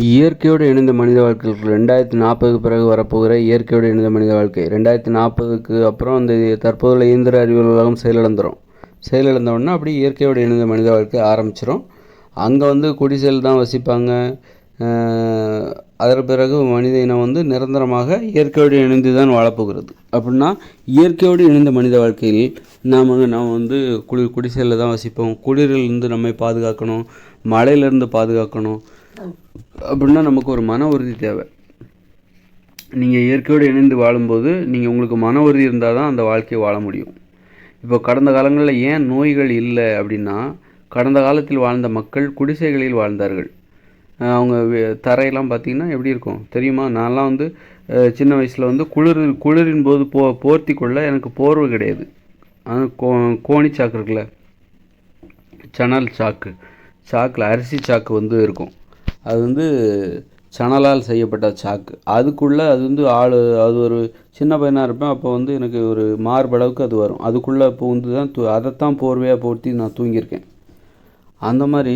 இயற்கையோடு இணைந்த மனித வாழ்க்கைக்கு ரெண்டாயிரத்தி நாற்பதுக்கு பிறகு வரப்போகிற இயற்கையோடு இணைந்த மனித வாழ்க்கை. ரெண்டாயிரத்தி நாற்பதுக்கு அப்புறம் இந்த தற்போதுள்ள இயந்திர அறிவியல் உலகம் செயலிழந்துடும் செயலிழந்தோடனே அப்படியே இயற்கையோடு இணைந்த மனித வாழ்க்கை ஆரம்பிச்சிடும் அங்கே வந்து குடிசையில் தான் வசிப்பாங்க. அதற்கு பிறகு மனித இனம் வந்து நிரந்தரமாக இயற்கையோடு இணைந்து தான் வாழப்போகிறது. அப்படின்னா இயற்கையோடு இணைந்த மனித வாழ்க்கையில் நாம் நாம் வந்து குளிர் குடிசையில் தான் வசிப்போம். குளிரிலிருந்து நம்மை பாதுகாக்கணும். மழையிலிருந்து பாதுகாக்கணும். அப்படின்னா நமக்கு ஒரு மன உறுதி தேவை. நீங்கள் இயற்கையோடு இணைந்து வாழும்போது நீங்கள் உங்களுக்கு மன உறுதி இருந்தால் தான் அந்த வாழ்க்கையை வாழ முடியும். இப்போ கடந்த காலங்களில் ஏன் நோய்கள் இல்லை அப்படின்னா கடந்த காலத்தில் வாழ்ந்த மக்கள் குடிசைகளில் வாழ்ந்தார்கள். அவங்க தரையெல்லாம் பார்த்திங்கன்னா எப்படி இருக்கும்? தெரியுமா? நான்லாம் வந்து சின்ன வயசில் வந்து குளிர் குளிரின் போது போ போர்த்தி கொள்ள எனக்கு போர்வை கிடையாது. கோ கோணி சாக்கு இருக்குல்ல சணல் சாக்கு சாக்கில் அரிசி சாக்கு வந்து இருக்கும். அது வந்து சணலால் செய்யப்பட்ட சாக்கு. அதுக்குள்ளே அது வந்து ஆள் அது ஒரு சின்ன பையனாக இருப்பேன். அப்போ வந்து எனக்கு ஒரு மார்பளவுக்கு அது வரும். அதுக்குள்ளே பூந்து தான் தூ அதைத்தான் போர்வையாக போர்த்தி நான் தூங்கியிருக்கேன். அந்த மாதிரி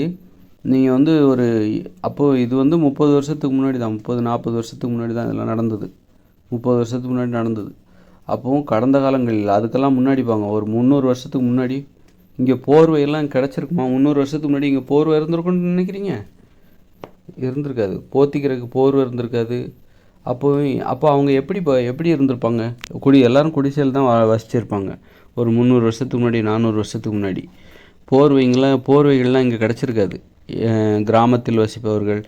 நீங்கள் வந்து ஒரு அப்போது இது வந்து முப்பது வருஷத்துக்கு முன்னாடி தான். முப்பது நாற்பது வருஷத்துக்கு முன்னாடி தான் இதெல்லாம் நடந்தது. முப்பது வருஷத்துக்கு முன்னாடி நடந்தது. அப்போவும் கடந்த காலங்களில் அதுக்கெல்லாம் முன்னாடி பாங்க ஒரு முந்நூறு வருஷத்துக்கு முன்னாடி இங்கே போர்வையெல்லாம் கிடச்சிருக்குமா? முந்நூறு வருஷத்துக்கு முன்னாடி இங்கே போர்வை இருந்திருக்குன்னு நினைக்கிறீங்க? இருந்திருக்காது. போத்திக்கிறதுக்கு போர்வை இருந்திருக்காது. அப்போ அப்போ அவங்க எப்படி இப்போ எப்படி இருந்திருப்பாங்க? குடி எல்லோரும் குடிசையில் தான் வசிச்சிருப்பாங்க. ஒரு முந்நூறு வருஷத்துக்கு முன்னாடி நானூறு வருஷத்துக்கு முன்னாடி. போர்வைங்களாம் போர்வைகள்லாம் இங்கே கிடச்சிருக்காது. கிராமத்தில் வசிப்பவர்கள்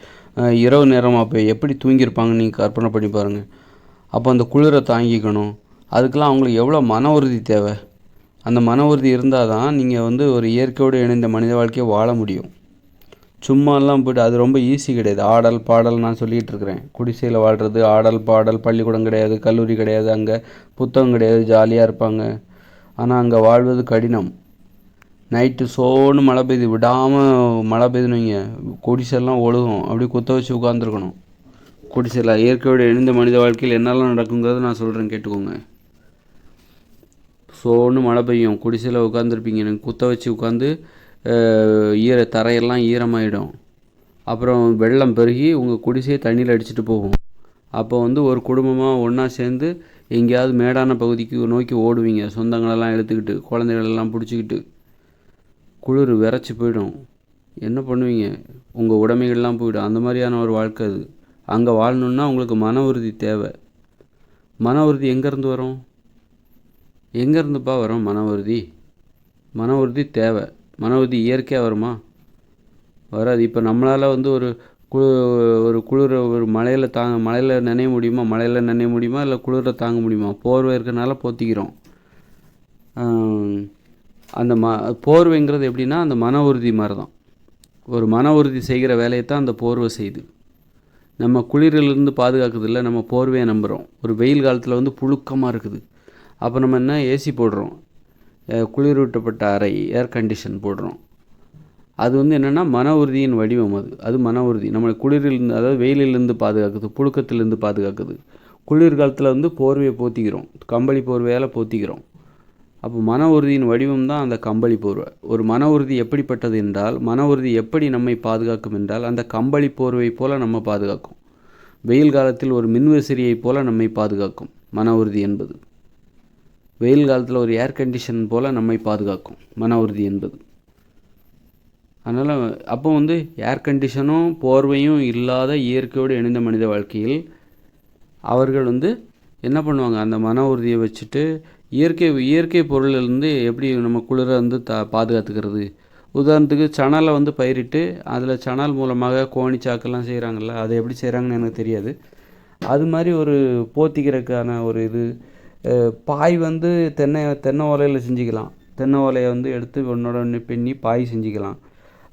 இரவு நேரம் அப்போ எப்படி தூங்கியிருப்பாங்கன்னு நீங்கள் கற்பனை பண்ணி பாருங்கள் அப்போ அந்த குளிரை தாங்கிக்கணும். அதுக்கெலாம் அவங்களுக்கு எவ்வளோ மன உறுதி தேவை? அந்த மன உறுதி இருந்தால் தான் நீங்கள் வந்து ஒரு இயற்கையோடு இணைந்த மனித வாழ்க்கையை வாழ முடியும். சும்மாலாம் போய்ட்டு அது ரொம்ப ஈஸி கிடையாது. ஆடல் பாடல் நான் சொல்லிகிட்டு இருக்கிறேன் குடிசையில் வாழ்கிறது ஆடல் பாடல் பள்ளிக்கூடம் கிடையாது கல்லூரி கிடையாது அங்கே புத்தகம் கிடையாது ஜாலியாக இருப்பாங்க. ஆனால் அங்கே வாழ்வது கடினம். நைட்டு சோன்னு மழை பெய்யுது விடாமல் மழை பெய்யுதுன்னு வைங்க. ஒழுகும். அப்படியே குத்த வச்சு உட்காந்துருக்கணும் குடிசையில் இயற்கையோடு எழுந்த மனித வாழ்க்கையில் என்னெல்லாம் நடக்குங்கிறத நான் சொல்கிறேன் கேட்டுக்கோங்க. சோன்னு மழை பெய்யும். குடிசையில் உட்காந்துருப்பீங்க எனக்கு குத்த வச்சு உட்காந்து ஈர தரையெல்லாம் ஈரமாயிடும். அப்புறம் வெள்ளம் பெருகி உங்கள் குடிசையை தண்ணியில் அடிச்சுட்டு போகும். அப்போ வந்து ஒரு குடும்பமாக ஒன்றா சேர்ந்து எங்கேயாவது மேடான பகுதிக்கு நோக்கி ஓடுவீங்க. சொந்தங்களெல்லாம் எடுத்துக்கிட்டு குழந்தைகளெல்லாம் பிடிச்சிக்கிட்டு. குளிர் விரைச்சி போயிடும். என்ன பண்ணுவீங்க? உங்கள் உடைமைகள்லாம் போயிடும். அந்த மாதிரியான ஒரு வாழ்க்கை அது. அங்கே வாழணுன்னா உங்களுக்கு மன உறுதி தேவை. மன உறுதி எங்கேருந்து வரும்? எங்கேருந்துப்பா வரும் மன உறுதி? மன உறுதி தேவை. மன உறுதி இயற்கையாக வருமா? வராது. இப்போ நம்மளால் வந்து ஒரு குளு ஒரு குளிர ஒரு மழையில் தாங்க மழையில் நினைய முடியுமா? மழையில் நினைய முடியுமா? இல்லை குளிர தாங்க முடியுமா? போர்வை இருக்கிறனால போத்திக்கிறோம். அந்த ம போர்வைங்கிறது எப்படின்னா அந்த மன உறுதி மாதிரி தான் ஒரு மன உறுதி செய்கிற வேலையை தான் அந்த போர்வை செய்யுது. நம்ம குளிரிலிருந்து இல்லை நம்ம போர்வையை நம்புகிறோம் ஒரு வெயில் காலத்தில் வந்து புழுக்கமாக இருக்குது. அப்போ நம்ம என்ன? ஏசி போடுறோம். குளிரூட்டப்பட்ட அறை ஏர் கண்டிஷன் போடுறோம். அது வந்து என்னென்னா மன உறுதியின் வடிவம் அது. அது மன உறுதி. நம்மளை குளிரிலிருந்து அதாவது வெயிலிலிருந்து பாதுகாக்குது புழுக்கத்திலிருந்து பாதுகாக்குது. குளிர்காலத்தில் வந்து போர்வையை போத்திக்கிறோம். கம்பளி போர்வையால் போத்திக்கிறோம். அப்போ மன உறுதியின் வடிவம் தான் அந்த கம்பளி போர்வை. ஒரு மன உறுதி எப்படிப்பட்டது என்றால் மன உறுதி எப்படி நம்மை பாதுகாக்கும் என்றால் அந்த கம்பளி போர்வை போல் நம்ம பாதுகாக்கும். வெயில் காலத்தில் ஒரு மின்விசிறியைப் போல் நம்மை பாதுகாக்கும். மன உறுதி என்பது. வெயில் காலத்தில் ஒரு ஏர் கண்டிஷன் போல் நம்மை பாதுகாக்கும் மன உறுதி என்பது. அதனால் அப்போ வந்து ஏர் கண்டிஷனும் போர்வையும் இல்லாத இயற்கையோடு இணைந்த மனித வாழ்க்கையில் அவர்கள் வந்து என்ன பண்ணுவாங்க? அந்த மன உறுதியை வச்சுட்டு இயற்கை இயற்கை பொருளிலிருந்து எப்படி நம்ம குளிரை வந்து த பாதுகாத்துக்கிறது? உதாரணத்துக்கு சணலை வந்து பயிரிட்டு அதில் சணல் மூலமாக கோணி சாக்கெல்லாம் செய்கிறாங்கல்ல அதை எப்படி செய்கிறாங்கன்னு எனக்கு தெரியாது. அது மாதிரி ஒரு போத்திக்கிறதுக்கான ஒரு இது பாய் வந்து தென்னை தென்னை ஓலையில் செஞ்சுக்கலாம். தென்னை ஓலையை வந்து எடுத்து ஒன்றோட ஒன்று பின்னி பாய் செஞ்சுக்கலாம்.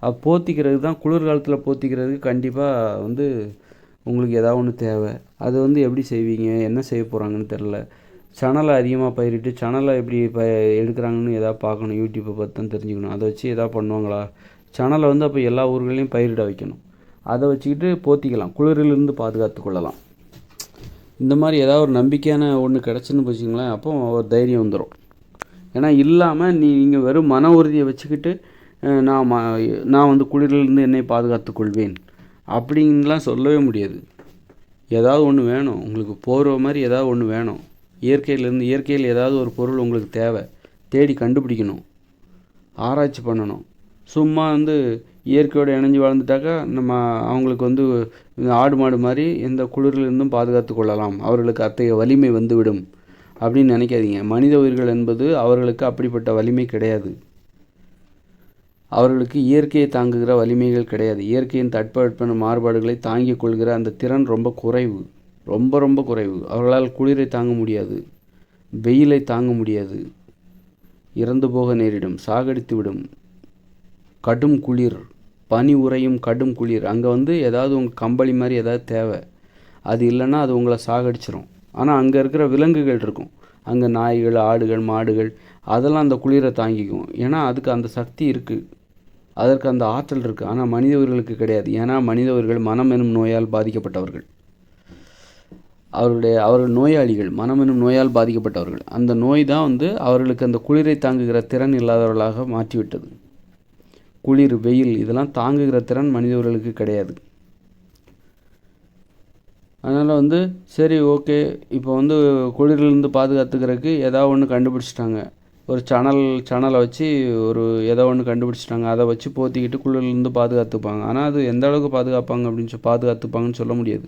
அது போத்திக்கிறது தான் குளிர்காலத்தில் போத்திக்கிறதுக்கு கண்டிப்பாக வந்து உங்களுக்கு ஏதாவது ஒன்று தேவை. அது வந்து எப்படி செய்வீங்க என்ன செய்ய போகிறாங்கன்னு தெரில சணலை அதிகமாக பயிரிட்டு சணலை எப்படி ப எடுக்கிறாங்கன்னு எதாவது பார்க்கணும் யூடியூப்பை பார்த்து தான் தெரிஞ்சுக்கணும். அதை வச்சு எதாவது பண்ணுவாங்களா? சணலை வந்து அப்போ எல்லா ஊர்களையும் பயிரிட வைக்கணும். அதை வச்சுக்கிட்டு போத்திக்கலாம். குளிரிலிருந்து பாதுகாத்து கொள்ளலாம். இந்த மாதிரி ஏதாவது ஒரு நம்பிக்கையான ஒன்று கிடச்சுன்னு வச்சுங்களேன் அப்போ ஒரு தைரியம் வந்துடும் ஏன்னா இல்லாமல் நீ நீங்கள் வெறும் மன உறுதியை வச்சுக்கிட்டு நான் ம நான் வந்து குளிரிலிருந்து என்னை பாதுகாத்து கொள்வேன் அப்படின்லாம் சொல்லவே முடியாது. ஏதாவது ஒன்று வேணும். உங்களுக்கு போகிற மாதிரி ஏதாவது ஒன்று வேணும். இயற்கையிலேருந்து இயற்கையில் ஏதாவது ஒரு பொருள் உங்களுக்கு தேவை. தேடி கண்டுபிடிக்கணும். ஆராய்ச்சி பண்ணணும். சும்மா வந்து இயற்கையோடு இணைஞ்சு வாழ்ந்துட்டாக்கா நம்ம அவங்களுக்கு வந்து ஆடு மாடு மாதிரி எந்த குளிர்லேருந்தும் பாதுகாத்து கொள்ளலாம். அவர்களுக்கு அத்தகைய வலிமை வந்துவிடும். அப்படின்னு நினைக்காதீங்க. மனித உயிர்கள் என்பது அவர்களுக்கு அப்படிப்பட்ட வலிமை கிடையாது. அவர்களுக்கு இயற்கையை தாங்குகிற வலிமைகள் கிடையாது. இயற்கையின் தட்பவெட்ப மாறுபாடுகளை தாங்கிக் கொள்கிற அந்த திறன் ரொம்ப குறைவு. ரொம்ப ரொம்ப குறைவு. அவர்களால் குளிரை தாங்க முடியாது. வெயிலை தாங்க முடியாது. இறந்து போக நேரிடும். சாகடித்து விடும் கடும் குளிர். பனி உறையும் கடும் குளிர். அங்கே வந்து ஏதாவது உங்கள் கம்பளி மாதிரி ஏதாவது தேவை. அது இல்லைன்னா அது உங்களை சாகடிச்சிரும். ஆனால் அங்கே இருக்கிற விலங்குகள் இருக்கும். அங்கே நாய்கள் ஆடுகள் மாடுகள் அதெல்லாம் அந்த குளிரை தாங்கிக்கும். ஏன்னா அதுக்கு அந்த சக்தி இருக்குது அதற்கு அந்த ஆற்றல் இருக்குது ஆனால் மனித உயிர்களுக்கு கிடையாது. ஏன்னா மனித உயிர்கள் மனம் எனும் நோயால் பாதிக்கப்பட்டவர்கள். அவருடைய அவர்கள் நோயாளிகள் மனம் எனும் நோயால் பாதிக்கப்பட்டவர்கள். அந்த நோய் தான் வந்து அவர்களுக்கு அந்த குளிரை தாங்குகிற திறன் இல்லாதவர்களாக மாற்றிவிட்டது. குளிர் வெயில் இதெல்லாம் தாங்குகிற திறன் மனிதர்களுக்கு கிடையாது. அதனால் வந்து சரி ஓகே இப்போ வந்து குளிர்லேருந்து பாதுகாத்துக்கிறதுக்கு ஏதாவது ஒன்று கண்டுபிடிச்சிட்டாங்க. ஒரு சணல் சணலை வச்சு ஒரு ஏதோ ஒன்று கண்டுபிடிச்சிட்டாங்க. அதை வச்சு போத்திக்கிட்டு குளிர்லேருந்து பாதுகாத்துப்பாங்க. ஆனால் அது எந்த அளவுக்கு பாதுகாப்பாங்க அப்படின்னு சொல்லி பாதுகாத்துப்பாங்கன்னு சொல்ல முடியாது.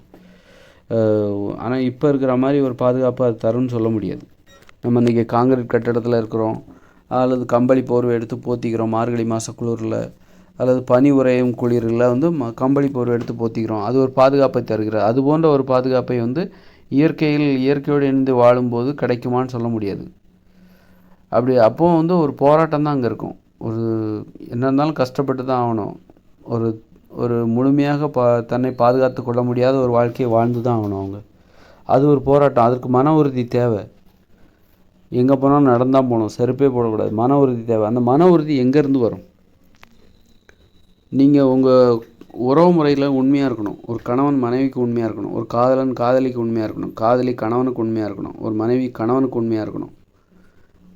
ஆனால் இப்போ இருக்கிற மாதிரி ஒரு பாதுகாப்பு அது தரும்னு சொல்ல முடியாது. நம்ம இன்றைக்கி காங்கிரீட் கட்டடத்தில் இருக்கிறோம். அல்லது கம்பளி போர்வை எடுத்து போத்திக்கிறோம் மார்கழி மாத குளிரில். அல்லது பனி உறையும் குளிரில் வந்து ம கம்பளி போர்வை எடுத்து போத்திக்கிறோம். அது ஒரு பாதுகாப்பை தருகிறது. அது போன்ற ஒரு பாதுகாப்பை வந்து இயற்கையில் இயற்கையோடு இணைந்து வாழும்போது கிடைக்குமான்னு சொல்ல முடியாது. அப்படி அப்போ வந்து ஒரு போராட்டம் தான் அங்கே இருக்கும். ஒரு என்ன இருந்தாலும் கஷ்டப்பட்டு தான் ஆகணும். ஒரு ஒரு முழுமையாக பா தன்னை பாதுகாத்து கொள்ள முடியாத ஒரு வாழ்க்கையை வாழ்ந்து தான் ஆகணும் அவங்க. அது ஒரு போராட்டம். அதற்கு மன உறுதி தேவை. எங்கே போனாலும் நடந்தால் போகணும். செருப்பே போடக்கூடாது. மன உறுதி தேவை. அந்த மன உறுதி எங்கேருந்து வரும்? நீங்கள் உங்கள் உறவு முறையில் உண்மையாக இருக்கணும். ஒரு கணவன் மனைவிக்கு உண்மையாக இருக்கணும். ஒரு காதலன் காதலிக்கு உண்மையாக இருக்கணும். காதலி கணவனுக்கு உண்மையாக இருக்கணும். ஒரு மனைவி கணவனுக்கு உண்மையாக இருக்கணும்.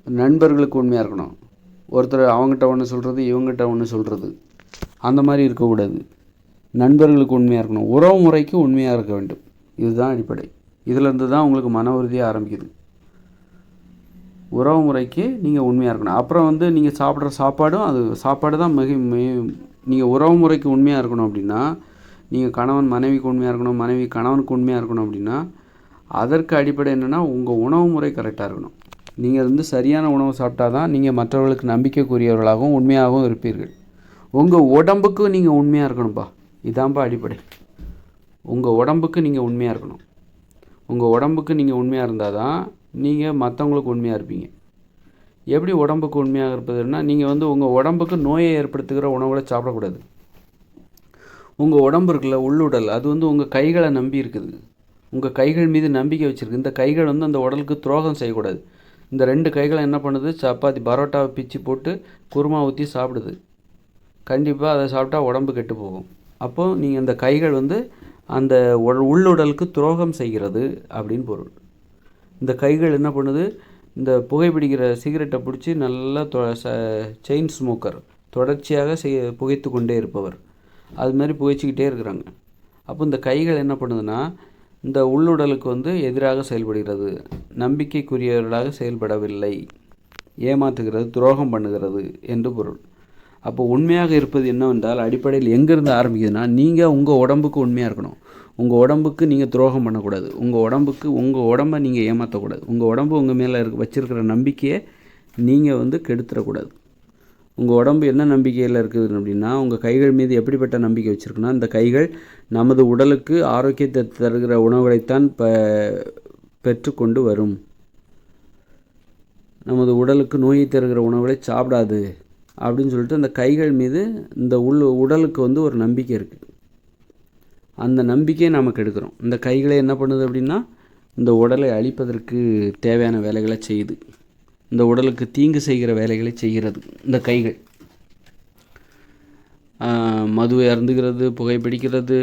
நண்பர்களுக்கு உண்மையாக இருக்கணும். ஒருத்தர் அவங்ககிட்ட ஒன்று சொல்கிறது இவங்ககிட்ட ஒன்று சொல்கிறது அந்த மாதிரி இருக்கக்கூடாது. நண்பர்களுக்கு உண்மையாக இருக்கணும். உறவு முறைக்கு உண்மையாக இருக்க வேண்டும். இதுதான் அடிப்படை. இதிலேருந்து தான் உங்களுக்கு மன உறுதியாக ஆரம்பிக்குது. உறவு முறைக்கு நீங்கள் உண்மையாக இருக்கணும். அப்புறம் வந்து நீங்கள் சாப்பிட்ற சாப்பாடும் அது சாப்பாடு தான் மிக நீங்கள் உறவு முறைக்கு உண்மையாக இருக்கணும் அப்படின்னா நீங்கள் கணவன் மனைவிக்கு உண்மையாக இருக்கணும் மனைவி கணவனுக்கு உண்மையாக இருக்கணும் அப்படின்னா அதற்கு அடிப்படை என்னென்னா உங்கள் உணவு முறை கரெக்டாக இருக்கணும். நீங்கள் வந்து சரியான உணவு சாப்பிட்டா தான் நீங்கள் மற்றவர்களுக்கு நம்பிக்கைக்குரியவர்களாகவும் உண்மையாகவும் இருப்பீர்கள். உங்கள் உடம்புக்கு நீங்கள் உண்மையாக இருக்கணும்ப்பா இதான்ப்பா அடிப்படை. உங்கள் உடம்புக்கு நீங்கள் உண்மையாக இருக்கணும். உங்கள் உடம்புக்கு நீங்கள் உண்மையாக இருந்தால் தான் நீங்கள் மற்றவங்களுக்கு உண்மையாக இருப்பீங்க. எப்படி உடம்புக்கு உண்மையாக இருப்பதுன்னா நீங்கள் வந்து உங்கள் உடம்புக்கு நோயை ஏற்படுத்துகிற உணவுகளை சாப்பிடக்கூடாது. உங்கள் உடம்பு இருக்குல்ல உள்ளுடல் அது வந்து உங்கள் கைகளை நம்பி இருக்குது. உங்கள் கைகள் மீது நம்பிக்கை வச்சுருக்கு. இந்த கைகள் வந்து அந்த உடலுக்கு துரோகம் செய்யக்கூடாது. இந்த ரெண்டு கைகளை என்ன பண்ணுது? சப்பாத்தி பரோட்டாவை பிச்சு போட்டு குருமா ஊற்றி சாப்பிடுது. கண்டிப்பாக அதை சாப்பிட்டா உடம்பு கெட்டு போகும். அப்போது நீங்கள் இந்த கைகள் வந்து அந்த உள்ளுடலுக்கு துரோகம் செய்கிறது அப்படின்னு பொருள். இந்த கைகள் என்ன பண்ணுது? இந்த புகைப்பிடிக்கிற சிகரெட்டை பிடிச்சி நல்லா தொ செயின் ஸ்மோக்கர் தொடர்ச்சியாக செய் புகைத்து கொண்டே இருப்பவர். அது மாதிரி புகைச்சிக்கிட்டே இருக்கிறாங்க. அப்போ இந்த கைகள் என்ன பண்ணுதுன்னா இந்த உள்ளுடலுக்கு வந்து எதிராக செயல்படுகிறது. நம்பிக்கைக்குரியவர்களாக செயல்படவில்லை. ஏமாற்றுகிறது துரோகம் பண்ணுகிறது என்று பொருள். அப்போ உண்மையாக இருப்பது என்னவென்றால் அடிப்படையில் எங்கேருந்து ஆரம்பிக்குதுன்னா நீங்கள் உங்கள் உடம்புக்கு உண்மையாக இருக்கணும். உங்கள் உடம்புக்கு நீங்கள் துரோகம் பண்ணக்கூடாது. உங்கள் உடம்புக்கு உங்கள் உடம்பை நீங்கள் ஏமாற்றக்கூடாது உங்கள் உடம்பு உங்கள் மேலே இருக்க வச்சுருக்கிற நம்பிக்கையை நீங்கள் வந்து கெடுத்துடக்கூடாது. உங்கள் உடம்பு என்ன நம்பிக்கையில் இருக்குது அப்படின்னா உங்கள் கைகள் மீது எப்படிப்பட்ட நம்பிக்கை வச்சுருக்குன்னா இந்த கைகள் நமது உடலுக்கு ஆரோக்கியத்தை தருகிற உணவுகளைத்தான் ப பெற்றுக்கொண்டு வரும். நமது உடலுக்கு நோயை தருகிற உணவுகளை சாப்பிடாது. அப்படின்னு சொல்லிட்டு அந்த கைகள் மீது இந்த உள் உடலுக்கு வந்து ஒரு நம்பிக்கை இருக்குது அந்த நம்பிக்கையை நமக்கு எடுக்கிறோம் இந்த கைகளை என்ன பண்ணுது அப்படின்னா இந்த உடலை அழிப்பதற்கு தேவையான வேலைகளை செய்யுது. இந்த உடலுக்கு தீங்கு செய்கிற வேலைகளை செய்கிறது இந்த கைகள். மதுவை அருந்துகிறது புகைப்பிடிக்கிறது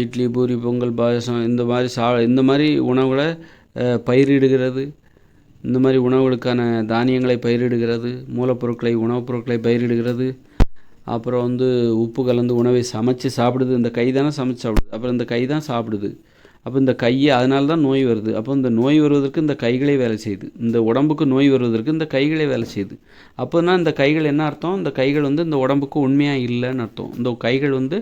இட்லி பூரி பொங்கல் பாயசம் இந்த மாதிரி சா இந்த மாதிரி உணவுகளை பயிரிடுகிறது. இந்த மாதிரி உணவுகளுக்கான தானியங்களை பயிரிடுகிறது மூலப்பொருட்களை உணவுப் பொருட்களை பயிரிடுகிறது. அப்புறம் வந்து உப்பு கலந்து உணவை சமைச்சு சாப்பிடுது. இந்த கை தானே சமைச்சு சாப்பிடுது. அப்புறம் இந்த கை தான் சாப்பிடுது. அப்போ இந்த கையை அதனால தான் நோய் வருது. அப்போ இந்த நோய் வருவதற்கு இந்த கைகளே வேலை செய்யுது. இந்த உடம்புக்கு நோய் வருவதற்கு இந்த கைகளே வேலை செய்யுது. அப்போனா இந்த கைகள் என்ன அர்த்தம்? இந்த கைகள் வந்து இந்த உடம்புக்கு உண்மையாக இல்லைன்னு அர்த்தம். இந்த கைகள் வந்து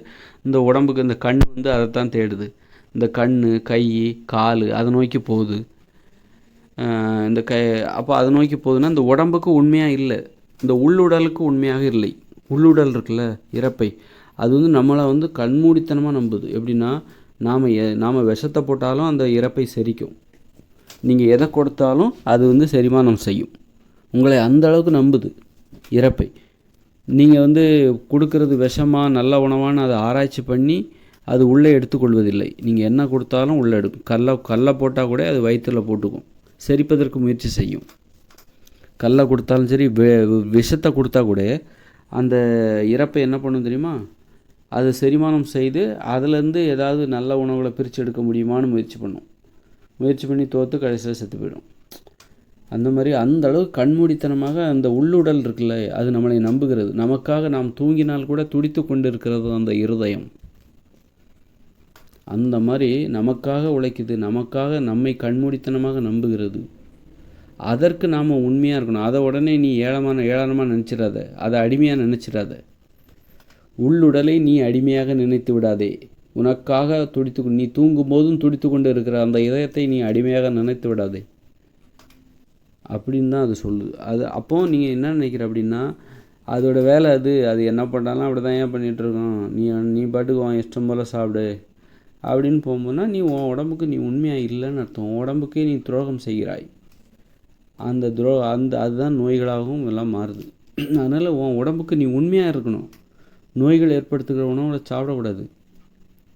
இந்த உடம்புக்கு இந்த கண் வந்து அதை தான் தேடுது. இந்த கண் கை கால் அதை நோக்கி போகுது. இந்த கை அப்போ அதை நோக்கி போகுதுன்னா இந்த உடம்புக்கு உண்மையாக இல்லை. இந்த உள்ளுடலுக்கு உண்மையாக இல்லை. உள்ளுடல் இருக்குல்ல இறப்பை. அது வந்து நம்மளை வந்து கண்மூடித்தனமாக நம்புது. எப்படின்னா நாம் எ நாம் விஷத்தை போட்டாலும் அந்த இறப்பை செரிக்கும். நீங்கள் எதை கொடுத்தாலும் அது வந்து செரிமானம் செய்யும். உங்களை அந்த அளவுக்கு நம்புது இறப்பை. நீங்கள் வந்து கொடுக்கறது விஷமா நல்ல உணவான்னு அதை ஆராய்ச்சி பண்ணி அது உள்ளே எடுத்துக்கொள்வதில்லை. நீங்கள் என்ன கொடுத்தாலும் உள்ளே எடுக்கும். கல்லை கல்லை போட்டால் கூட அது வயிற்றில் போட்டுக்கும். செரிப்பதற்கு முயற்சி செய்யும். கல்லை கொடுத்தாலும் சரி விஷத்தை கொடுத்தா கூட அந்த இறப்பை என்ன பண்ணும் தெரியுமா? அதை செரிமானம் செய்து அதுலேருந்து ஏதாவது நல்ல உணவுகளை பிரித்து எடுக்க முடியுமான்னு முயற்சி பண்ணும். முயற்சி பண்ணி தோற்று கடைசியில் செத்து போயிடும். அந்த மாதிரி அந்த அளவு கண்மூடித்தனமாக அந்த உள்ளுடல் இருக்குல்ல அது நம்மளை நம்புகிறது. நமக்காக நாம் தூங்கினால் கூட துடித்து கொண்டு இருக்கிறது அந்த இருதயம். அந்த மாதிரி நமக்காக உழைக்குது நமக்காக நம்மை கண்மூடித்தனமாக நம்புகிறது. அதற்கு நாம் உண்மையாக இருக்கணும். அதை உடனே நீ ஏளமான ஏளனமாக நினச்சிடாத அதை அடிமையாக நினச்சிடாத உள்ளுடலை நீ அடிமையாக நினைத்து விடாதே. உனக்காக துடித்து நீ தூங்கும் போதும் துடித்து கொண்டு இருக்கிற அந்த இதயத்தை நீ அடிமையாக நினைத்து விடாதே. அப்படின்னு தான் அது சொல்லுது. அது அப்போது நீங்கள் என்ன நினைக்கிற அப்படின்னா அதோட வேலை அது. அது என்ன பண்ணாலும் அப்படி தான் ஏன் பண்ணிகிட்ருக்கோம் நீ நீ பாட்டுக்கு உன் இஷ்டம் போல் சாப்பிடு. அப்படின்னு போகும்போதுனா நீ உன் உடம்புக்கு நீ உண்மையாக இல்லைன்னு அர்த்தம். உடம்புக்கே நீ துரோகம் செய்கிறாய். அந்த துரோ அந்த அதுதான் நோய்களாகவும் எல்லாம் மாறுது. அதனால் உன் உடம்புக்கு நீ உண்மையாக இருக்கணும். நோய்கள் ஏற்படுத்துகிற உணவுகளை சாப்பிடக்கூடாது.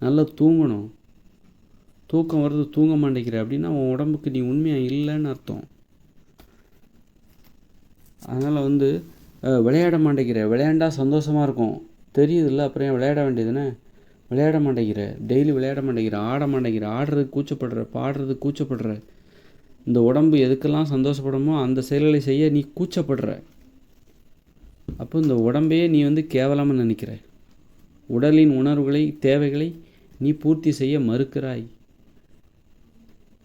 நல்லா தூங்கணும். தூக்கம் வருது தூங்க மாட்டேங்கிற அப்படின்னா உன் உடம்புக்கு நீ உண்மையாக இல்லைன்னு அர்த்தம். அதனால் வந்து விளையாட மாட்டேங்கிற. விளையாண்டா சந்தோஷமாக இருக்கும். தெரியுதுல்ல அப்புறம் ஏன் விளையாட வேண்டியதுன்னு விளையாட மாட்டேங்கிற. டெய்லி விளையாட மாட்டேங்கிற. ஆட மாட்டேங்கிற. ஆடுறதுக்கு கூச்சப்படுற பாடுறதுக்கு கூச்சப்படுற. இந்த உடம்பு எதுக்கெல்லாம் சந்தோஷப்படுமோ அந்த செயல்களை செய்ய நீ கூச்சப்படுற. அப்போ இந்த உடம்பையே நீ வந்து கேவலமாக நினைக்கிற. உடலின் உணர்வுகளை தேவைகளை நீ பூர்த்தி செய்ய மறுக்கிறாய்.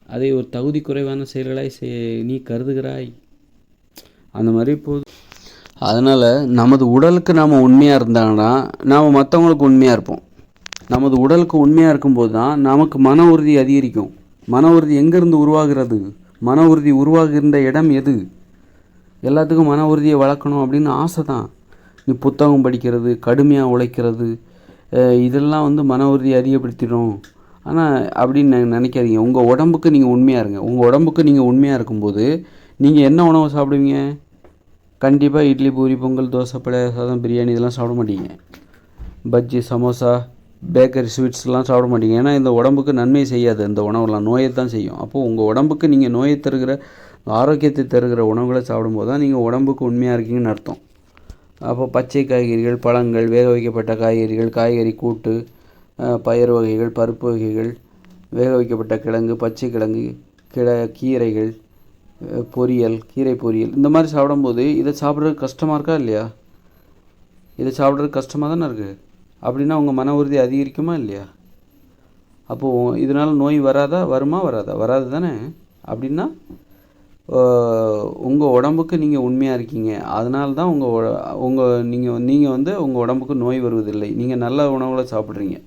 அதை ஒரு தகுதி குறைவான செயல்களாய் செய்- நீ கருதுகிறாய். அந்த மாதிரி போது அதனால் நமது உடலுக்கு நாம் உண்மையாக இருந்தாங்கன்னா நாம் மற்றவங்களுக்கு உண்மையாக இருப்போம். நமது உடலுக்கு உண்மையாக இருக்கும்போது தான் நமக்கு மன உறுதி அதிகரிக்கும். மன உறுதி எங்கேருந்து உருவாகிறது? மன உறுதி உருவாகின்ற இடம் எது? எல்லாத்துக்கும் மன உறுதியை வளர்க்கணும் அப்படின்னு ஆசை தான் நீ புத்தகம் படிக்கிறது கடுமையாக உழைக்கிறது இதெல்லாம் வந்து மன உறுதியை அதிகப்படுத்திடும். ஆனால் அப்படின்னு நினைக்காதீங்க. உங்கள் உடம்புக்கு நீங்கள் உண்மையாக இருங்க. உங்கள் உடம்புக்கு நீங்கள் உண்மையாக இருக்கும்போது நீங்கள் என்ன உணவு சாப்பிடுவீங்க? கண்டிப்பாக இட்லி பூரி பொங்கல் தோசை பழைய சாதம் பிரியாணி இதெல்லாம் சாப்பிட மாட்டீங்க. பஜ்ஜி சமோசா பேக்கரி ஸ்வீட்ஸ்லாம் சாப்பிட மாட்டீங்க. ஏன்னா இந்த உடம்புக்கு நன்மை செய்யாது. இந்த உணவுலாம் நோயை தான் செய்யும். அப்போது உங்கள் உடம்புக்கு நீங்கள் நோயை தருகிற ஆரோக்கியத்தை தருகிற உணவுகளை சாப்பிடும்போது தான் நீங்கள் உடம்புக்கு உண்மையாக இருக்கீங்கன்னு அர்த்தம். அப்போ பச்சை காய்கறிகள் பழங்கள் வேக வைக்கப்பட்ட காய்கறிகள் காய்கறி கூட்டு பயிறு வகைகள் பருப்பு வகைகள் வேக வைக்கப்பட்ட கிழங்கு பச்சை கிழங்கு கிழ கீரைகள் பொரியல் கீரை பொரியல் இந்த மாதிரி சாப்பிடும்போது இதை சாப்பிட்றது கஷ்டமாக இருக்கா இல்லையா? இதை சாப்பிட்றது கஷ்டமாக தானே இருக்குது அப்படின்னா உங்கள் மன உறுதி அதிகரிக்குமா இல்லையா? அப்போது இதனால் நோய் வராதா? வருமா? வராதா? வராது தானே? அப்படின்னா உங்கள் உடம்புக்கு நீங்கள் உண்மையாக இருக்கீங்க. அதனால தான் உங்கள் உங்கள் நீங்கள் நீங்கள் வந்து உங்கள் உடம்புக்கு நோய் வருவதில்லை. நீங்கள் நல்ல உணவுகளை சாப்பிட்றீங்க.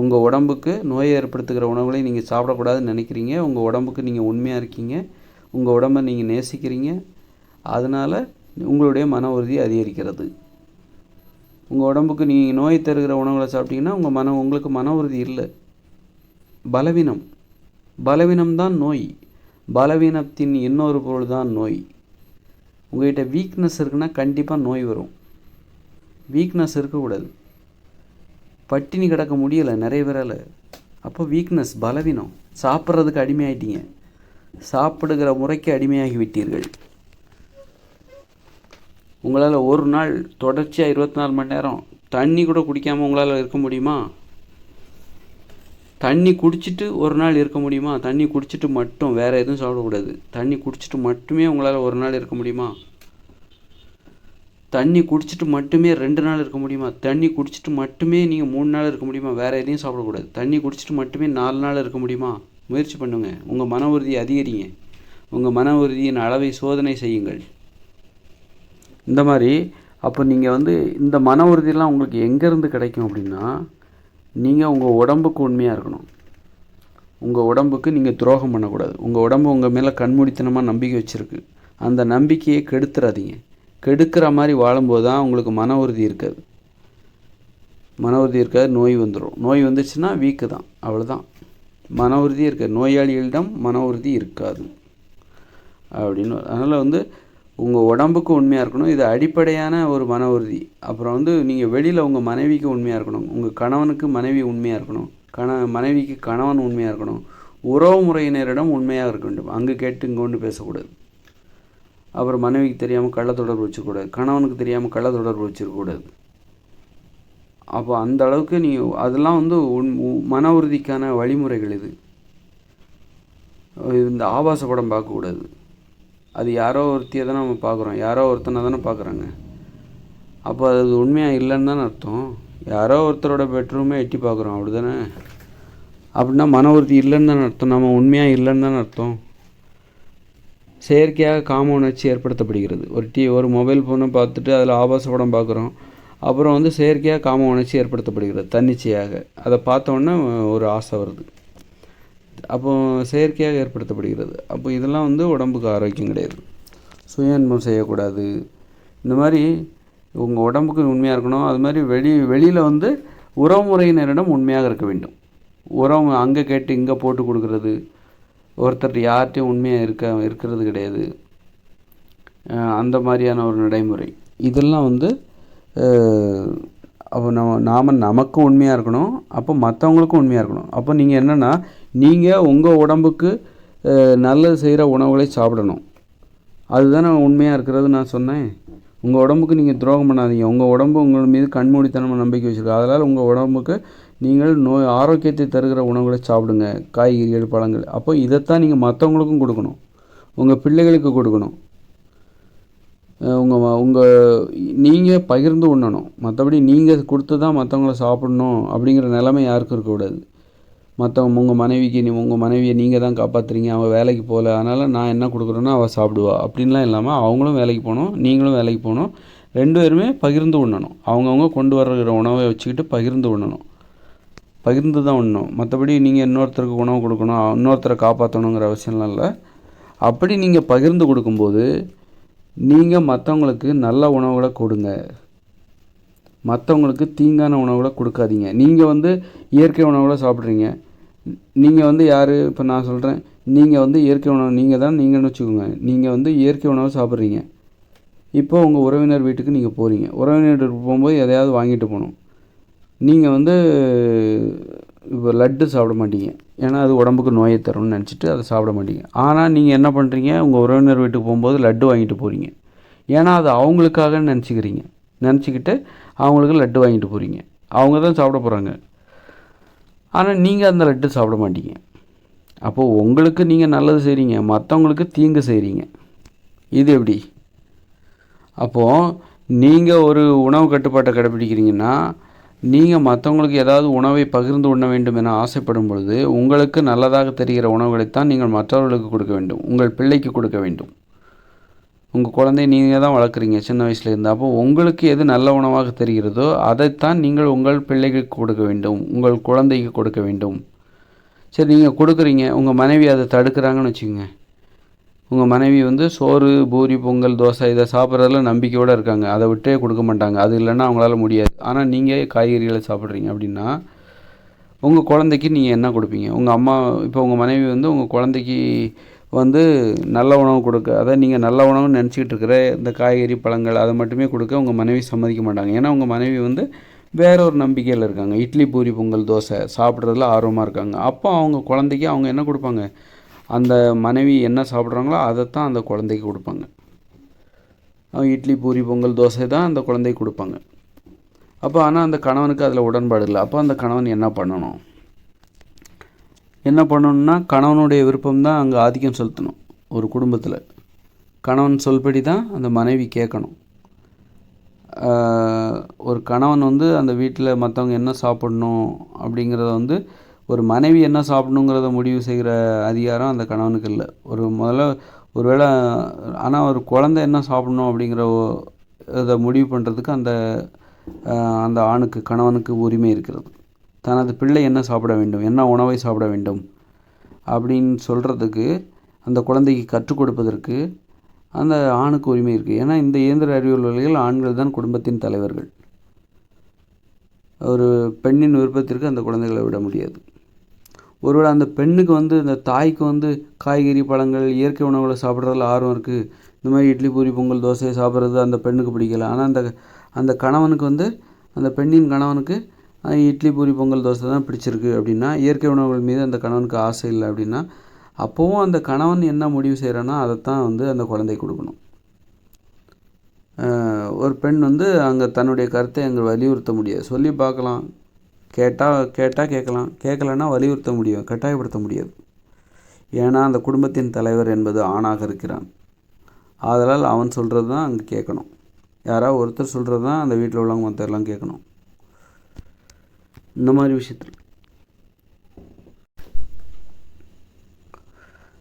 உங்கள் உடம்புக்கு நோயை ஏற்படுத்துகிற உணவுகளை நீங்கள் சாப்பிடக்கூடாதுன்னு நினைக்கிறீங்க. உங்கள் உடம்புக்கு நீங்கள் உண்மையாக இருக்கீங்க. உங்கள் உடம்பை நீங்கள் நேசிக்கிறீங்க. அதனால் உங்களுடைய மன உறுதி அதிகரிக்கிறது. உங்கள் உடம்புக்கு நீங்கள் நோய் தருகிற உணவுகளை சாப்பிட்டீங்கன்னா உங்கள் மன உங்களுக்கு மன உறுதி இல்லை. பலவீனம். பலவீனம்தான் நோய். பலவீனத்தின் இன்னொரு பொருள் தான் நோய். உங்கள்கிட்ட வீக்னஸ் இருக்குன்னா கண்டிப்பாக நோய் வரும். வீக்னஸ் இருக்கக்கூடாது. பட்டினி கிடக்க முடியலை நிறைய பேரால். அப்போ வீக்னஸ் பலவீனம். சாப்பிட்றதுக்கு அடிமையாயிட்டீங்க. சாப்பிடுகிற முறைக்கு அடிமையாகி விட்டீர்கள். உங்களால் ஒரு நாள் தொடர்ச்சியாக இருபத்தி நாலு மணி நேரம் தண்ணி கூட குடிக்காமல் உங்களால் இருக்க முடியுமா? தண்ணி குடிச்சிட்டு ஒரு நாள் இருக்க முடியுமா? தண்ணி குடிச்சிட்டு மட்டும் வேறு எதுவும் சாப்பிடக்கூடாது. தண்ணி குடிச்சிட்டு மட்டுமே உங்களால் ஒரு நாள் இருக்க முடியுமா? தண்ணி குடிச்சிட்டு மட்டுமே ரெண்டு நாள் இருக்க முடியுமா? தண்ணி குடிச்சிட்டு மட்டுமே நீங்கள் மூணு நாள் இருக்க முடியுமா? வேறு எதையும் சாப்பிடக்கூடாது. தண்ணி குடிச்சிட்டு மட்டுமே நாலு நாள் இருக்க முடியுமா? முயற்சி பண்ணுங்கள் உங்கள் மன உறுதியை அதிகரிங்க. உங்கள் மன உறுதியின் அளவை சோதனை செய்யுங்கள். இந்த மாதிரி அப்போ நீங்கள் வந்து இந்த மன உறுதியெல்லாம் உங்களுக்கு எங்கேருந்து கிடைக்கும் அப்படின்னா நீங்கள் உங்கள் உடம்புக்கு உண்மையாக இருக்கணும். உங்கள் உடம்புக்கு நீங்கள் துரோகம் பண்ணக்கூடாது. உங்கள் உடம்பு உங்கள் மேலே கண்மூடித்தனமாக நம்பிக்கை வச்சுருக்கு. அந்த நம்பிக்கையை கெடுத்துறாதீங்க. கெடுக்கிற மாதிரி வாழும்போது தான் உங்களுக்கு மன உறுதி இருக்காது. மன உறுதி இருக்காது நோய் வந்துடும் நோய் வந்துச்சுன்னா வீக்கு தான். அவ்வளோதான் மன உறுதி இருக்காது. நோயாளிகளிடம் மன உறுதி இருக்காது. அப்படின்னு அதனால் வந்து உங்கள் உடம்புக்கு உண்மையாக இருக்கணும். இது அடிப்படையான ஒரு மன உறுதி. அப்புறம் வந்து நீங்கள் வெளியில் உங்கள் மனைவிக்கு உண்மையாக இருக்கணும். உங்கள் கணவனுக்கு மனைவி உண்மையாக இருக்கணும். கண மனைவிக்கு கணவன் உண்மையாக இருக்கணும். உறவு முறையினரிடம் உண்மையாக இருக்க வேண்டும். அங்கே கேட்டு இங்கே ஒன்று பேசக்கூடாது. அப்புறம் மனைவிக்கு தெரியாமல் கள்ள தொடர்பு வச்சுக்கூடாது கணவனுக்கு தெரியாமல் கள்ள தொடர்பு வச்சிருக்கக்கூடாது. அப்போ அந்த அளவுக்கு நீ அதெல்லாம் வந்து உன் மன உறுதிக்கான வழிமுறைகள் இது. இந்த ஆபாச படம் பார்க்கக்கூடாது. அது யாரோ ஒருத்தியை தானே நம்ம பார்க்குறோம். யாரோ ஒருத்தனை தானே பார்க்குறாங்க. அப்போ அது உண்மையாக இல்லைன்னு தானே அர்த்தம். யாரோ ஒருத்தரோட பெட்ரூமே எட்டி பார்க்குறோம். அப்படி தானே அப்படின்னா மன உறுதி இல்லைன்னு தானே அர்த்தம். நம்ம உண்மையாக இல்லைன்னு தானே அர்த்தம். செயற்கையாக காம உணர்ச்சி ஏற்படுத்தப்படுகிறது. ஒரு டி ஒரு மொபைல் ஃபோனை பார்த்துட்டு அதில் ஆபாச படம் பார்க்குறோம். அப்புறம் வந்து செயற்கையாக காம உணர்ச்சி ஏற்படுத்தப்படுகிறது தன்னிச்சையாக. அதை பார்த்தோன்னே ஒரு ஆசை வருது. அப்போ செயற்கையாக ஏற்படுத்தப்படுகிறது. அப்போ இதெல்லாம் வந்து உடம்புக்கு ஆரோக்கியம் கிடையாது. சுயன்பம் செய்யக்கூடாது. இந்த மாதிரி உங்கள் உடம்புக்கு உண்மையாக இருக்கணும். அது மாதிரி வெளி வெளியில் வந்து உறவுமுறையினரிடம் உண்மையாக இருக்க வேண்டும். உறவு அங்கே கேட்டு இங்கே போட்டு கொடுக்கறது. ஒருத்தர் யார்கிட்டையும் உண்மையாக இருக்க இருக்கிறது கிடையாது. அந்த மாதிரியான ஒரு நடைமுறை. இதெல்லாம் வந்து அப்போ நம்ம நாம் நமக்கு உண்மையாக இருக்கணும். அப்போ மற்றவங்களுக்கும் உண்மையாக இருக்கணும். அப்போ நீங்கள் என்னென்னா நீங்கள் உங்கள் உடம்புக்கு நல்லது செய்கிற உணவுகளை சாப்பிடணும். அதுதானே உண்மையாக இருக்கிறது நான் சொன்னேன். உங்கள் உடம்புக்கு நீங்கள் துரோகம் பண்ணாதீங்க. உங்கள் உடம்பு உங்கள் மீது கண்மூடித்தனமாக நம்பிக்கை வச்சுருக்கு. அதனால் உங்கள் உடம்புக்கு நீங்கள் நோய் ஆரோக்கியத்தை தருகிற உணவுகளை சாப்பிடுங்க. காய்கறிகள் பழங்கள் அப்போ இதைத்தான் நீங்கள் மற்றவங்களுக்கும் கொடுக்கணும். உங்கள் பிள்ளைகளுக்கு கொடுக்கணும். உங்கள் உங்கள் நீங்கள் பகிர்ந்து உண்ணணும். மற்றபடி நீங்கள் கொடுத்து தான் மற்றவங்கள சாப்பிடணும் அப்படிங்கிற நிலைமை யாருக்கும் இருக்கக்கூடாது. மற்றவங்க உங்கள் மனைவிக்கு நீ உங்கள் மனைவியை நீங்கள் தான் காப்பாற்றுறீங்க அவள் வேலைக்கு போகல. அதனால் நான் என்ன கொடுக்குறேனோ அவள் சாப்பிடுவா. அப்படின்லாம் இல்லாமல் அவங்களும் வேலைக்கு போகணும் நீங்களும் வேலைக்கு போகணும். ரெண்டு பேருமே பகிர்ந்து உண்ணணும். அவங்கவுங்க கொண்டு வர்ற உணவை வச்சுக்கிட்டு பகிர்ந்து உண்ணணும். பகிர்ந்து தான் உண்ணணும். மற்றபடி நீங்கள் இன்னொருத்தருக்கு உணவு கொடுக்கணும் இன்னொருத்தரை காப்பாற்றணுங்கிற அவசியம்லாம் இல்லை. அப்படி நீங்கள் பகிர்ந்து கொடுக்கும்போது நீங்கள் மற்றவங்களுக்கு நல்ல உணவுகளை கொடுங்க. மற்றவங்களுக்கு தீங்கான உணவுகளை கொடுக்காதீங்க. நீங்கள் வந்து இயற்கை உணவுகளை சாப்பிட்றீங்க. நீங்கள் வந்து யார்? இப்போ நான் சொல்கிறேன் நீங்கள் வந்து இயற்கை உணவு நீங்கள் தான் நீங்கள்னு வச்சுக்கோங்க. நீங்கள் வந்து இயற்கை உணவு சாப்பிட்றீங்க. இப்போ உங்கள் உறவினர் வீட்டுக்கு நீங்கள் போகிறீங்க உறவினர் வீட்டுக்கு போகும்போது எதையாவது வாங்கிட்டு போகணும். நீங்கள் வந்து இப்போ லட்டு சாப்பிட மாட்டீங்க. ஏன்னா அது உடம்புக்கு நோயை தரும்னு நினச்சிட்டு அதை சாப்பிட மாட்டீங்க. ஆனால் நீங்கள் என்ன பண்ணுறீங்க உங்கள் உறவினர் வீட்டுக்கு போகும்போது லட்டு வாங்கிட்டு போகிறீங்க ஏன்னா அது அவங்களுக்காக நினச்சிக்கிறீங்க. நினச்சிக்கிட்டு அவங்களுக்கு லட்டு வாங்கிட்டு போகிறீங்க அவங்க தான் சாப்பிட போகிறாங்க ஆனால் நீங்கள் அந்த லட்டு சாப்பிட மாட்டீங்க. அப்போது உங்களுக்கு நீங்கள் நல்லது செய்கிறீங்க மற்றவங்களுக்கு தீங்கு செய்கிறீங்க இது எப்படி? அப்போது நீங்கள் ஒரு உணவு கட்டுப்பாட்டை கடைப்பிடிக்கிறீங்கன்னா நீங்கள் மற்றவங்களுக்கு ஏதாவது உணவை பகிர்ந்து உண்ண வேண்டும் என ஆசைப்படும் பொழுது உங்களுக்கு நல்லதாக தெரிகிற உணவுகளைத்தான் நீங்கள் மற்றவர்களுக்கு கொடுக்க வேண்டும். உங்கள் பிள்ளைக்கு கொடுக்க வேண்டும். உங்கள் குழந்தைய நீங்கள் தான் வளர்க்குறீங்க சின்ன வயசுலேருந்து அப்போ உங்களுக்கு எது நல்ல உணவாக தெரிகிறதோ அதைத்தான் நீங்கள் உங்கள் பிள்ளைகளுக்கு கொடுக்க வேண்டும் உங்கள் குழந்தைக்கு கொடுக்க வேண்டும். சரி நீங்கள் கொடுக்குறீங்க உங்கள் மனைவி அதை தடுக்கிறாங்கன்னு வச்சுக்கோங்க. உங்கள் மனைவி வந்து சோறு பூரி பொங்கல் தோசை இதை சாப்பிட்றதுல நம்பிக்கையோடு இருக்காங்க. அதை விட்டே கொடுக்க மாட்டாங்க. அது இல்லைன்னா அவங்களால முடியாது. ஆனால் நீங்கள் காய்கறிகளை சாப்பிட்றீங்க அப்படின்னா உங்கள் குழந்தைக்கு நீங்கள் என்ன கொடுப்பீங்க? உங்கள் அம்மா இப்போ உங்கள் மனைவி வந்து உங்கள் குழந்தைக்கு வந்து நல்ல உணவு கொடுக்க அதாவது நீங்கள் நல்ல உணவுன்னு நினச்சிக்கிட்டு இருக்கிற இந்த காய்கறி பழங்கள் அதை மட்டுமே கொடுக்க உங்கள் மனைவி சம்மதிக்க மாட்டாங்க. ஏன்னா உங்கள் மனைவி வந்து வேற ஒரு நம்பிக்கையில் இருக்காங்க. இட்லி பூரி பொங்கல் தோசை சாப்பிட்றதுல ஆர்வமாக இருக்காங்க. அப்போ அவங்க குழந்தைக்கு அவங்க என்ன கொடுப்பாங்க? அந்த மனைவி என்ன சாப்பிட்றாங்களோ அதைத்தான் அந்த குழந்தைக்கு கொடுப்பாங்க. அவங்க இட்லி பூரி பொங்கல் தோசை தான் அந்த குழந்தைக்கு கொடுப்பாங்க. அப்போ ஆனால் அந்த கணவனுக்கு அதில் உடன்பாடு இல்லை. அப்போ அந்த கணவன் என்ன பண்ணணும்? என்ன பண்ணணும்னா கணவனுடைய விருப்பம் தான் அங்கே ஆதிக்கம் செலுத்தணும் ஒரு குடும்பத்தில். கணவன் சொல்படி தான் அந்த மனைவி கேட்கணும். ஒரு கணவன் வந்து அந்த வீட்டில் மற்றவங்க என்ன சாப்பிடணும் அப்படிங்கிறத வந்து ஒரு மனைவி என்ன சாப்பிடணுங்கிறத முடிவு செய்கிற அதிகாரம் அந்த கணவனுக்கு இல்லை. ஒரு முதல்ல ஒருவேளை ஆனால் ஒரு குழந்த என்ன சாப்பிடணும் அப்படிங்கிற இதை முடிவு பண்ணுறதுக்கு அந்த அந்த ஆணுக்கு கணவனுக்கு உரிமை இருக்கிறது. தனது பிள்ளை என்ன சாப்பிட வேண்டும்? என்ன உணவை சாப்பிட வேண்டும்? அப்படின்னு சொல்கிறதுக்கு அந்த குழந்தைக்கு கற்றுக் கொடுப்பதற்கு அந்த ஆணுக்கு உரிமை இருக்குது ஏன்னா இந்த இயந்திர அறிவியல்களில் ஆண்கள் தான் குடும்பத்தின் தலைவர்கள். ஒரு பெண்ணின் விருப்பத்திற்கு அந்த குழந்தைகளை விட முடியாது. ஒருவேளை அந்த பெண்ணுக்கு வந்து இந்த தாய்க்கு வந்து காய்கறி பழங்கள் இயற்கை உணவுகளை சாப்பிட்றதுல ஆர்வம் இருக்குது இந்த மாதிரி இட்லி பூரி பொங்கல் தோசையை சாப்பிட்றது அந்த பெண்ணுக்கு பிடிக்கல. ஆனால் அந்த அந்த கணவனுக்கு வந்து அந்த பெண்ணின் கணவனுக்கு இட்லி பூரி பொங்கல் தோசை தான் பிடிச்சிருக்கு அப்படின்னா இயற்கை உணவுகள் மீது அந்த கணவனுக்கு ஆசை இல்லை அப்படின்னா அப்போவும் அந்த கணவன் என்ன முடிவு செய்கிறானோ அதைத்தான் வந்து அந்த குழந்தை கொடுக்கணும். ஒரு பெண் வந்து அங்கே தன்னுடைய கருத்தை அங்கே வலியுறுத்த முடியாது. சொல்லி பார்க்கலாம். கேட்டால் கேட்டால் கேட்கலாம். கேட்கலன்னா வலியுறுத்த முடியும். கட்டாயப்படுத்த முடியாது. ஏன்னா அந்த குடும்பத்தின் தலைவர் என்பது ஆணாக இருக்கிறான். ஆதலால் அவன் சொல்கிறது தான் அங்கே கேட்கணும். யாராவது ஒருத்தர் சொல்கிறது தான் அந்த வீட்டில் உள்ளவங்க மற்றெல்லாம் கேட்கணும். இந்த மாதிரி விஷயத்தில்.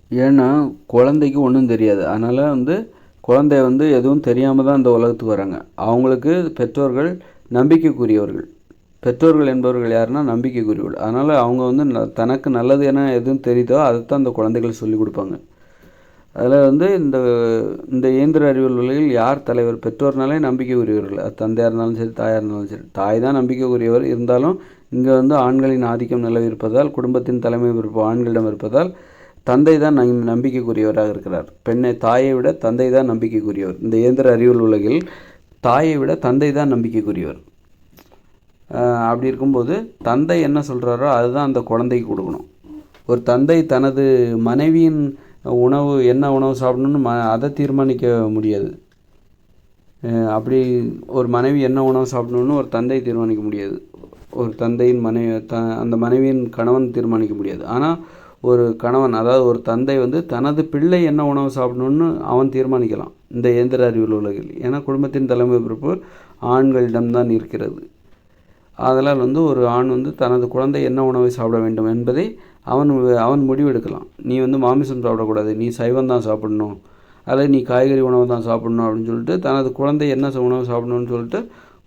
ஏன்னா குழந்தைக்கு ஒன்றும் தெரியாது. அதனால் வந்து குழந்தை வந்து எதுவும் தெரியாமல் தான் இந்த உலகத்துக்கு வராங்க. அவங்களுக்கு பெற்றோர்கள் நம்பிக்கைக்குரியவர்கள். பெற்றோர்கள் என்பவர்கள் யாருன்னா நம்பிக்கைக்குரியவர்கள். அதனால் அவங்க வந்து ந- தனக்கு நல்லது என எதுவும் தெரியுதோ அதைத்தான் அந்த குழந்தைகள் சொல்லிக் கொடுப்பாங்க. அதில் வந்து இந்த இந்த இயந்திர அறிவியல் உலகில் யார் தலைவர்? பெற்றோர்னாலே நம்பிக்கை உரியவர்கள் அது தந்தையாக இருந்தாலும் சரி தாயாக இருந்தாலும் சரி. தாய் தான் நம்பிக்கை உரியவர் இருந்தாலும் இங்கே வந்து ஆண்களின் ஆதிக்கம் நிலவி இருப்பதால் குடும்பத்தின் தலைமை பொறுப்பு ஆண்களிடம் இருப்பதால் தந்தை தான் நம் நம்பிக்கைக்குரியவராக இருக்கிறார். பெண்ணை தாயை விட தந்தை தான் நம்பிக்கைக்குரியவர். இந்த இயந்திர அறிவியல் உலகில் தாயை விட தந்தை தான் நம்பிக்கைக்குரியவர். அப்படி இருக்கும்போது தந்தை என்ன சொல்கிறாரோ அதுதான் அந்த குழந்தைக்கு கொடுக்கணும். ஒரு தந்தை தனது மனைவியின் உணவு என்ன உணவு சாப்பிடணும்னு ம அதை தீர்மானிக்க முடியாது. அப்படி ஒரு மனைவி என்ன உணவு சாப்பிடணும்னு ஒரு தந்தை தீர்மானிக்க முடியாது. ஒரு தந்தையின் மனைவி த அந்த மனைவியின் கணவன் தீர்மானிக்க முடியாது. ஆனால் ஒரு கணவன் அதாவது ஒரு தந்தை வந்து தனது பிள்ளை என்ன உணவு சாப்பிடணும்னு அவன் தீர்மானிக்கலாம். இந்த இயந்திர அறிவியல் உலகில். ஏன்னா குடும்பத்தின் தலைமை பொறுப்பு ஆண்களிடம்தான் இருக்கிறது. அதனால் வந்து ஒரு ஆண் வந்து தனது குழந்தை என்ன உணவை சாப்பிட வேண்டும் என்பதை அவன் அவன் முடிவெடுக்கலாம். நீ வந்து மாமிசம் சாப்பிடக்கூடாது. நீ சைவம் தான் சாப்பிடணும். அதில் நீ காய்கறி உணவு தான் சாப்பிடணும் அப்படின்னு சொல்லிட்டு தனது குழந்தை என்ன உணவு சாப்பிடணும்னு சொல்லிட்டு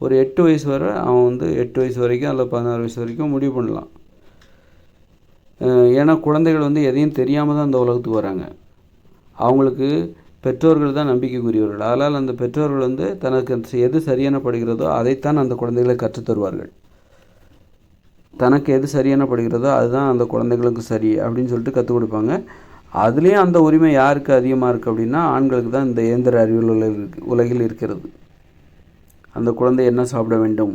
ஒரு எட்டு வயசு வரை அவன் வந்து எட்டு வயசு வரைக்கும் அல்ல பதினாறு வயசு வரைக்கும் முடிவு பண்ணலாம். ஏன்னா குழந்தைகள் வந்து எதையும் தெரியாமல் தான் இந்த உலகத்துக்கு வராங்க. அவங்களுக்கு பெற்றோர்கள் தான் நம்பிக்கைக்குரியவர்கள். அதனால் அந்த பெற்றோர்கள் வந்து தனக்கு எது சரியான படுகிறதோ அதைத்தான் அந்த குழந்தைகளை கற்றுத் தருவார்கள். தனக்கு எது சரியான படுகிறதோ அதுதான் அந்த குழந்தைகளுக்கு சரி அப்படின்னு சொல்லிட்டு கற்றுக் கொடுப்பாங்க. அதுலேயும் அந்த உரிமை யாருக்கு அதிகமாக இருக்குது அப்படின்னா ஆண்களுக்கு தான் இந்த இயந்திர அறிவியல் உலகில் உலகில் இருக்கிறது. அந்த குழந்தை என்ன சாப்பிட வேண்டும்?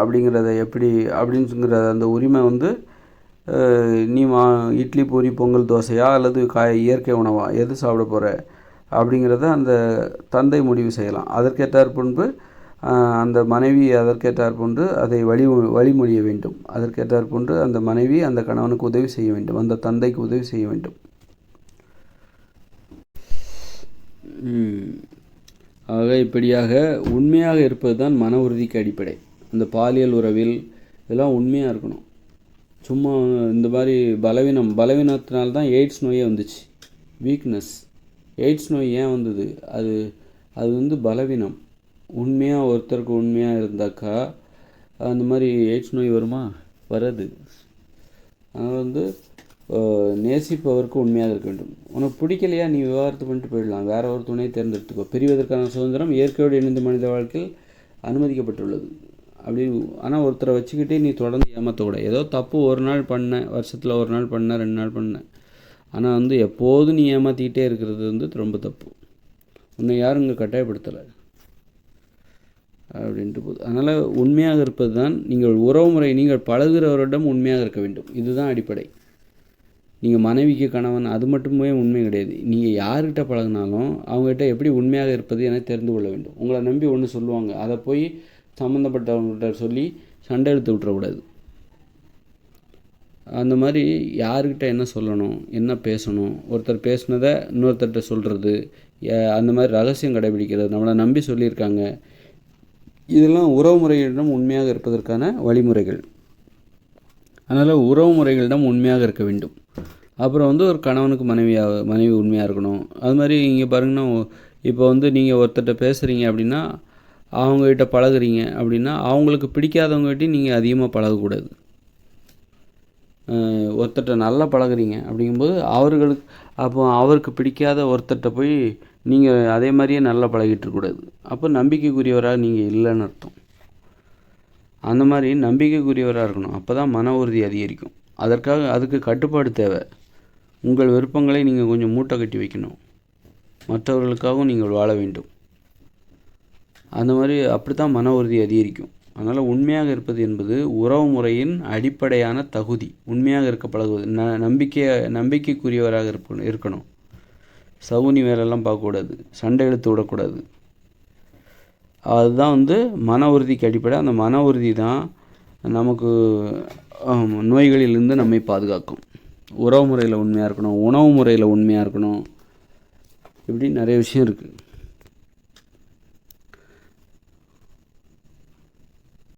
அப்படிங்கிறத எப்படி அப்படிங்கிற அந்த உரிமை வந்து நீ மா இட்லி பூரி பொங்கல் தோசையா அல்லது காய் இயற்கை உணவா? எது சாப்பிட போகிற அப்படிங்கிறத அந்த தந்தை முடிவு செய்யலாம். அதற்கேற்றார் பண்பு அந்த மனைவி அதற்கேற்றார் போன்று அதை வழி வழிமொழிய வேண்டும். அதற்கேற்றார் போன்று அந்த மனைவி அந்த கணவனுக்கு உதவி செய்ய வேண்டும். அந்த தந்தைக்கு உதவி செய்ய வேண்டும். ஆக இப்படியாக உண்மையாக இருப்பது தான் மன உறுதிக்கு அடிப்படை. அந்த பாலியல் உறவில் இதெல்லாம் உண்மையாக இருக்கணும். சும்மா இந்த மாதிரி பலவீனம் பலவீனத்தினால தான் எய்ட்ஸ் நோயே வந்துச்சு. வீக்னஸ் எய்ட்ஸ் நோய் ஏன் வந்தது? அது அது வந்து பலவீனம். உண்மையாக ஒருத்தருக்கு உண்மையாக இருந்தாக்கா அந்த மாதிரி எய்ட்ஸ் நோய் வருமா? வராது. அதனால் வந்து நேசிப்பவருக்கு உண்மையாக இருக்க வேண்டும். உனக்கு பிடிக்கலையா? நீ விவாகரத்து பண்ணிட்டு போயிடலாம். வேற ஒரு துணையை தேர்ந்தெடுத்துக்கோ. பிரிவதற்கான சுதந்திரம் இயற்கையோடு இணைந்த மனித வாழ்க்கையில் அனுமதிக்கப்பட்டுள்ளது. அப்படி ஆனால் ஒருத்தரை வச்சுக்கிட்டே நீ தொடர்ந்து ஏமாற்றக்கூடாது ஏதோ தப்பு ஒரு நாள் பண்ண வருஷத்தில் ஒரு நாள் பண்ண ரெண்டு நாள் பண்ண. ஆனால் வந்து எப்போதும் நீ ஏமாற்றிக்கிட்டே இருக்கிறது வந்து ரொம்ப தப்பு. உன்னை யாரும் இங்கே கட்டாயப்படுத்தலை. அப்படின்ட்டு போது அதனால் உண்மையாக இருப்பது தான் நீங்கள் உறவுமுறை நீங்கள் பழகிறவரிடம் உண்மையாக இருக்க வேண்டும். இதுதான் அடிப்படை. நீங்கள் மனைவிக்கு கணவன் அது மட்டுமே உண்மை கிடையாது. நீங்கள் யார்கிட்ட பழகினாலும் அவங்ககிட்ட எப்படி உண்மையாக இருப்பது என தெரிந்து கொள்ள வேண்டும். உங்களை நம்பி ஒன்று சொல்லுவாங்க. அதை போய் சம்மந்தப்பட்டவங்ககிட்ட சொல்லி சண்டை எடுத்து விட்டுறக்கூடாது. அந்த மாதிரி யாருக்கிட்ட என்ன சொல்லணும்? என்ன பேசணும்? ஒருத்தர் பேசுனதை இன்னொருத்தர்கிட்ட சொல்கிறது அந்த மாதிரி ரகசியம் கடைபிடிக்கிறது நம்மளை நம்பி சொல்லியிருக்காங்க. இதெல்லாம் உறவு முறைகளிடம் உண்மையாக இருப்பதற்கான வழிமுறைகள். அதனால் உறவு முறைகளிடம் உண்மையாக இருக்க வேண்டும். அப்புறம் வந்து ஒரு கணவனுக்கு மனைவியாக மனைவி உண்மையாக இருக்கணும். அது மாதிரி இங்கே பாருங்கன்னா இப்போ வந்து நீங்கள் ஒருத்தர்கிட்ட பேசுகிறீங்க அப்படின்னா அவங்ககிட்ட பழகுறீங்க அப்படின்னா அவங்களுக்கு பிடிக்காதவங்ககிட்டையும் நீங்கள் அதிகமாக பழகக்கூடாது. ஒருத்தர்கிட்ட நல்லா பழகுறீங்க அப்படிங்கும்போது அவர்களுக்கு அப்போ அவருக்கு பிடிக்காத ஒருத்தர்கிட்ட போய் நீங்கள் அதே மாதிரியே நல்லா பழகிட்டு இருக்கக்கூடாது அப்போ நம்பிக்கைக்குரியவராக நீங்கள் இல்லைன்னு அர்த்தம். அந்த மாதிரி நம்பிக்கைக்குரியவராக இருக்கணும். அப்போ தான் மன உறுதி அதிகரிக்கும். அதற்காக அதுக்கு கட்டுப்பாடு தேவை. உங்கள் விருப்பங்களை நீங்கள் கொஞ்சம் மூட்டை கட்டி வைக்கணும். மற்றவர்களுக்காகவும் நீங்கள் வாழ வேண்டும். அந்த மாதிரி அப்படி தான் மன உறுதி அதிகரிக்கும். அதனால் உண்மையாக இருப்பது என்பது உறவு முறையின் அடிப்படையான தகுதி. உண்மையாக இருக்க பழகுவது ந நம்பிக்கை நம்பிக்கைக்குரியவராக இருப்ப இருக்கணும். சகுனி வேலையெல்லாம் பார்க்கக்கூடாது. சண்டை எடுத்து விடக்கூடாது. அதுதான் வந்து மன உறுதிக்கு அடிப்படை. அந்த மன உறுதி தான் நமக்கு நோய்களிலிருந்து நம்மை பாதுகாக்கும். உறவு முறையில் உண்மையாக இருக்கணும் உணவு முறையில் உண்மையாக இருக்கணும். இப்படி நிறைய விஷயம் இருக்குது